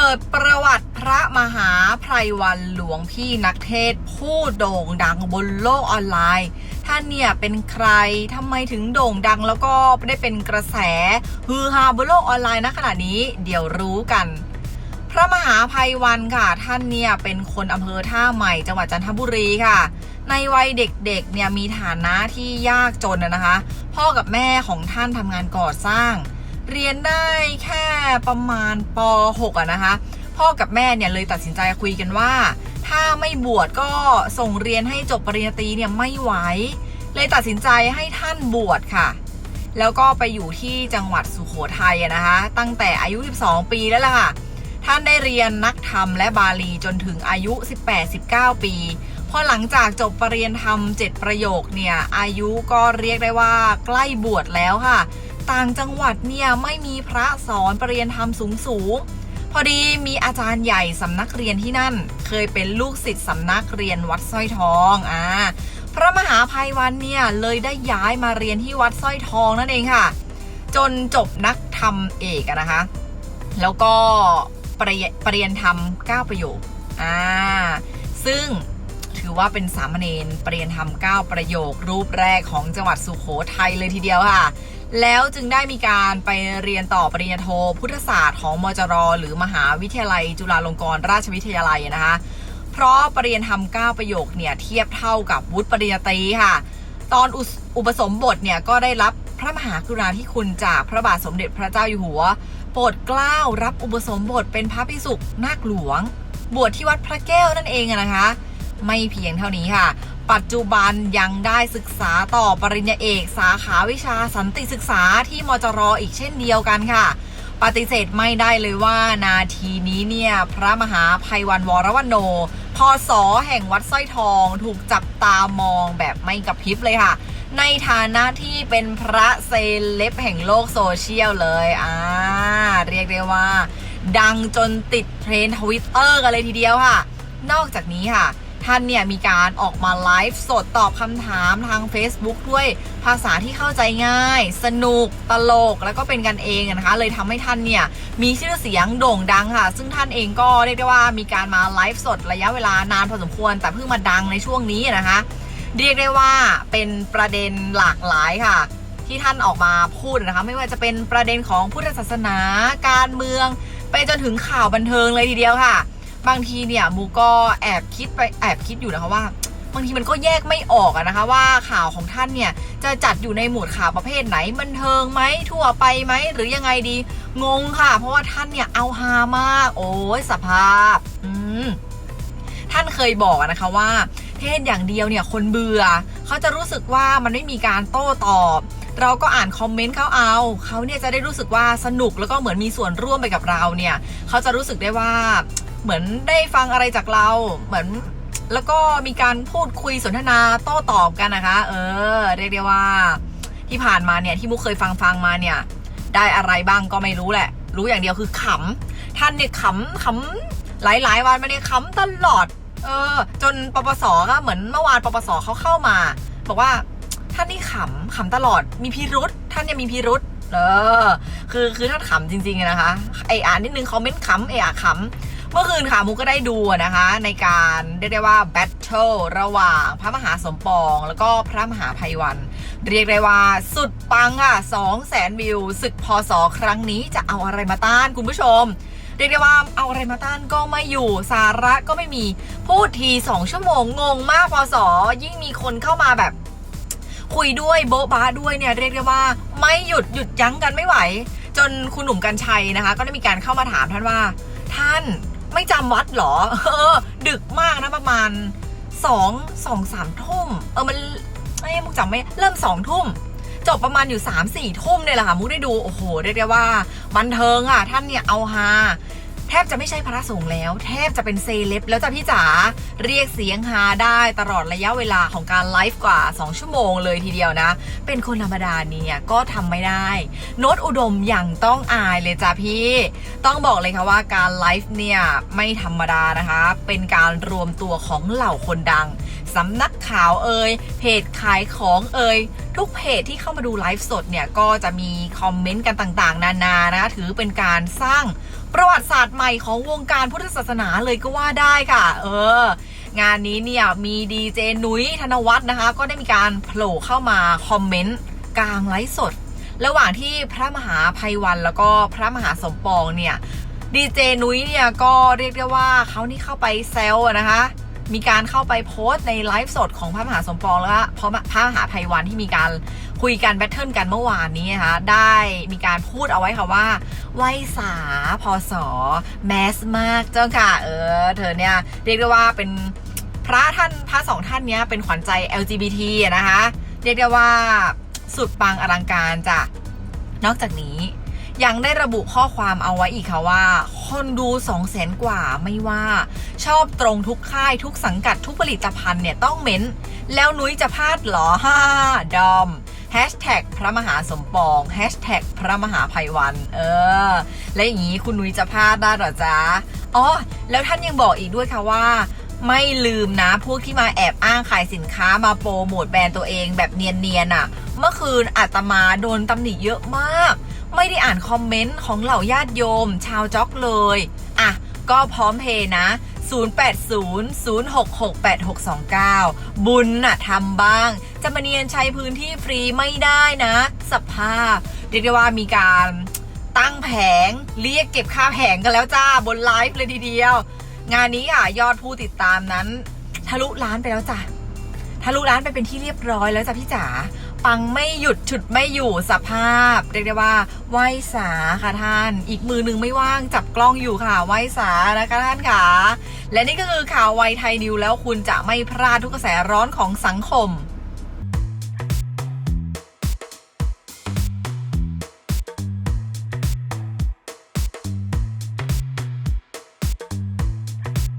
ปิดประวัติพระมหาไพรวันหลวงพี่นักเทศ ผู้โด่งดังบนโลกออนไลน์ ท่านเนี่ยเป็นใครทำไมถึงโด่งดังแล้วก็ได้เป็นกระแสฮือฮาบนโลกออนไลน์ณขณะนี้เดี๋ยวรู้กัน พระมหาภัยวันค่ะ ท่านเนี่ยเป็นคนอำเภอท่าใหม่จังหวัดจันทบุรีค่ะ ในวัยเด็กๆเนี่ยมีฐานะที่ยากจนนะนะคะ พ่อกับแม่ของท่านทำงานก่อสร้าง เรียนได้แค่ประมาณป .6 อะนะคะ พ่อกับแม่เนี่ยเลยตัดสินใจคุยกันว่า ถ้าไม่บวชก็ส่งเรียนให้จบปริญญาตรีเนี่ยไม่ไหว เลยตัดสินใจให้ท่านบวชค่ะ แล้วก็ไปอยู่ที่จังหวัดสุโขทัยอะนะคะ ตั้งแต่อายุ 12 ปีแล้วล่ะค่ะ ท่านได้เรียนนักธรรมและบาลีจนถึงอายุ 18-19 ปีพอหลังจากจบปรริญญาธรรม 7 ประโยคเนี่ยอายุก็เรียกได้ว่าใกล้บวชแล้วค่ะ ต่างจังหวัดเนี่ยไม่มีพระสอนปรริญญาธรรมสูงสูงพอดีมีอาจารย์ใหญ่สำนักเรียนที่นั่น เคยเป็นลูกศิษย์สำนักเรียนวัดสร้อยทองอ่าพระมหาภัยวันเนี่ยเลยได้ย้ายมาเรียนที่วัดสร้อยทองนั่นเองค่ะ จนจบนักธรรมเอกนะคะ แล้วก็ปริยปรริยนธรรม 9 ประโยคอ่าซึ่ง ถือว่าเป็นสามเณรปรริยนธรรม9ประโยครูปแรกของจังหวัดสุขโขทัยเลยทีเดียวค่ะ แล้วจึงได้มีการไปเรียนต่อปริญญาโทพุทธศาสตร์ของมจร หรือมหาวิทยาลัย จุฬาลงกรณราชวิทยาลัยนะคะ เพราะปริญญาธรรม9ประโยคเนี่ยเทียบเท่ากับวุฒิปริญญาตรีค่ะ ตอนอุสอุปสมบทเนี่ยก็ได้รับพระมหากรุณาธิคุณจากพระบาทสมเด็จพระเจ้าอยู่หัว โปรดเกล้ารับอุปสมบทเป็นพระภิกษุนาคหลวง บวชที่วัดพระแก้วนั่นเองนะคะ ไม่เพียงเท่านี้ค่ะ ปัจจุบันยังได้ศึกษาต่อปริญญาเอก สาขาวิชาสันติศึกษาที่มจรออีกเช่นเดียวกันค่ะ ปฏิเสธไม่ได้เลยว่านาทีนี้เนี่ยพระมหาภัยวันวรวันโนพศแห่งวัดสร้อยทองถูกจับตามองแบบไม่กระพริบเลยค่ะ ในฐานะที่เป็นพระเซเลบแห่งโลกโซเชียลเลยอ่าเรียกได้ว่า ดังจนติดเทรนทวิตเตอร์กันเลยทีเดียวค่ะ นอกจากนี้ค่ะ ท่านเนี่ยมีการออกมาไลฟ์สดตอบคำถามทาง Facebook ด้วยภาษาที่เข้าใจง่าย สนุกตลกแล้วก็เป็นกันเองนะคะ เลยทำให้ท่านเนี่ยมีชื่อเสียงโด่งดังค่ะ ซึ่งท่านเองก็เรียกได้ว่ามีการมาไลฟ์สดระยะเวลานานพอสมควร แต่เพิ่งมาดังในช่วงนี้นะคะ เรียกได้ว่าเป็นประเด็นหลากหลายค่ะที่ท่านออกมาพูดนะคะไม่ว่าจะเป็นประเด็นของพุทธศาสนาการเมือง ไปจนถึงข่าวบันเทิงเลยทีเดียวค่ะ บางทีเนี่ยมูก็แอบคิดไปแอบคิดอยู่นะคะว่า บางทีมันก็แยกไม่ออกอะนะคะว่าข่าวของท่านเนี่ยจะจัดอยู่ในหมวดข่าวประเภทไหนบันเทิงไหมทั่วไปไหมหรือยังไงดี งงค่ะ เพราะว่าท่านเนี่ยเอาฮามาก โอ้ยสภาพ อืมท่านเคยบอกนะคะว่า เทศอย่างเดียวเนี่ยคนเบื่อ เขาจะรู้สึกว่ามันไม่มีการโต้ตอบ เราก็อ่านคอมเมนต์เขาเอา เขาเนี่ยจะได้รู้สึกว่าสนุกแล้วก็เหมือนมีส่วนร่วมไปกับเราเนี่ย เขาจะรู้สึกได้ว่า เหมือนได้ฟังอะไรจากเราเหมือนแล้วก็มีการพูดคุยสนทนาโต้ตอบกันนะคะ เออ เรียกได้ว่า ที่ผ่านมาเนี่ยที่มุกเคยฟังฟังมาเนี่ย ได้อะไรบ้างก็ไม่รู้แหละ รู้อย่างเดียวคือขำท่านเนี่ยขำขำหลายๆ วันมาเนี่ยขำตลอด เออ จนปปสก็เหมือนเมื่อวานปปสเขาเข้ามา บอกว่าท่านนี่ขำขำตลอด มีพิรุษท่านเนี่ยมีพิรุษเออ คือคือท่านขำจริงๆนะคะไออ่านนิดนึงคอมเมนต์ขำไออะขำ เมื่อคืนค่ะมุกก็ได้ดูนะคะ ในการเรียกได้ว่าแบทเทิลระหว่างพระมหาสมปอง แล้วก็พระมหาภัยวัน เรียกได้ว่าสุดปังค่ะ2 0 0แสนวิวศึกพศครั้งนี้จะเอาอะไรมาต้านคุณผู้ชม เรียกได้ว่าเอาอะไรมาต้านก็ไม่อยู่สาระก็ไม่มีพูดที2ชั่วโมงงงมากพศยิ่งมีคนเข้ามาแบบคุยด้วยโบ๊ะบ้าด้วยเนี่ยเรียกได้ว่าไม่หยุดหยุดยั้งกันไม่ไหว จนคุณหนุ่มกัญชัยนะคะ ก็ได้มีการเข้ามาถามท่านว่า ท่าน ไม่จำวัดเหรอ เออ ดึกมากนะประมาณสองสองสามทุ่ม เออมันไอ้ยมุกจำไม่เริ่มสองทุ่ม จบประมาณอยู่สามสี่ทุ่มเนี่ยแหละค่ะ มุกได้ดู โอ้โหเรียกได้ว่า บันเทิงอะ ท่านเนี่ยเอาฮา แทบจะไม่ใช่พระสงฆ์แล้ว แทบจะเป็นเซเลบแล้วจ้ะพี่จ๋าเรียกเสียงฮาได้ตลอดระยะเวลาของการไลฟ์กว่า 2 ชั่วโมงเลยทีเดียวนะ เป็นคนธรรมดาเนี่ยก็ทำไม่ได้ โน้ตอุดมอย่างต้องอายเลยจ้ะพี่ ต้องบอกเลยค่ะว่าการไลฟ์เนี่ยไม่ธรรมดานะคะ เป็นการรวมตัวของเหล่าคนดังสำนักข่าวเอ่ยเพจขายของเอ่ยทุกเพจที่เข้ามาดูไลฟ์สดเนี่ยก็จะมีคอมเมนต์กันต่างๆ นานานะคะถือเป็นการสร้าง ประวัติศาสตร์ใหม่ของวงการพุทธศาสนาเลยก็ว่าได้ค่ะ เออ งานนี้เนี่ยมีดีเจนุ้ยธนวัฒน์นะคะ ก็ได้มีการโผล่เข้ามาคอมเมนต์กลางไลฟ์สด ระหว่างที่พระมหาภัยวันแล้วก็พระมหาสมปองเนี่ยดีเจนุ้ยเนี่ยก็เรียกได้ว่าเขานี่เข้าไปแซวนะคะ มีการเข้าไปโพสต์ในไลฟ์สดของพระมหาสมปองแล้วก็พระพระมหาภัยวันที่มีการคุยกันแบทเทิลกันเมื่อวานนี้นะคะได้มีการพูดเอาไว้ค่ะว่าไหวสาพอสอแมสมากเจ้าค่ะเออเธอเนี่ยเรียกได้ว่าเป็นพระท่านพระสองท่านเนี้ยเป็นขวัญใจ LGBT นะคะ เรียกได้ว่าสุดปังอลังการจ้ะนอกจากนี้ ยังได้ระบุข้อความเอาไว้อีกค่ะว่า คนดู 2 0 0แสนกว่าไม่ว่า ชอบตรงทุกค่ายทุกสังกัดทุกผลิตภัณฑ์เนี่ยต้องเม้น แล้วนุ้ยจะพลาดหรอฮ่าดอมแฮชแท็กพระมหาสมปองแฮชแท็กพระมหาภัยวัน เออ และอย่างนี้คุณนุ้ยจะพลาดได้หรอจ๊ะอ๋อแล้วท่านยังบอกอีกด้วยค่ะว่า ไม่ลืมนะ พวกที่มาแอบอ้างขายสินค้ามาโปรโมทแบรนด์ตัวเองแบบเนียนๆอะ เมื่อคืนอาตมาโดนตำหนิเยอะมาก ไม่ได้อ่านคอมเมนต์ของเหล่าญาติโยม ชาวจ็อกเลย อะ ก็พร้อมเพย์นะ 0800668629 บุญน่ะทำบ้าง จะมาเนียนใช้พื้นที่ฟรีไม่ได้นะ สภาพ เรียกได้ว่ามีการตั้งแผง เรียกเก็บค่าแผงกันแล้วจ้าบนไลฟ์เลยทีเดียว งานนี้อะ ยอดผู้ติดตามนั้น ทะลุล้านไปแล้วจ้ะทะลุล้านไปเป็นที่เรียบร้อยแล้วจ้ะพี่จ๋า ปังไม่หยุดฉุดไม่อยู่สภาพ เรียกได้ว่าไหวสาค่ะท่าน อีกมือหนึ่งไม่ว่างจับกล้องอยู่ค่ะไหวสานะคะท่านค่ะ และนี่ก็คือข่าวไวไทยนิวแล้วคุณจะไม่พลาดทุกกระแสร้อนของสังคม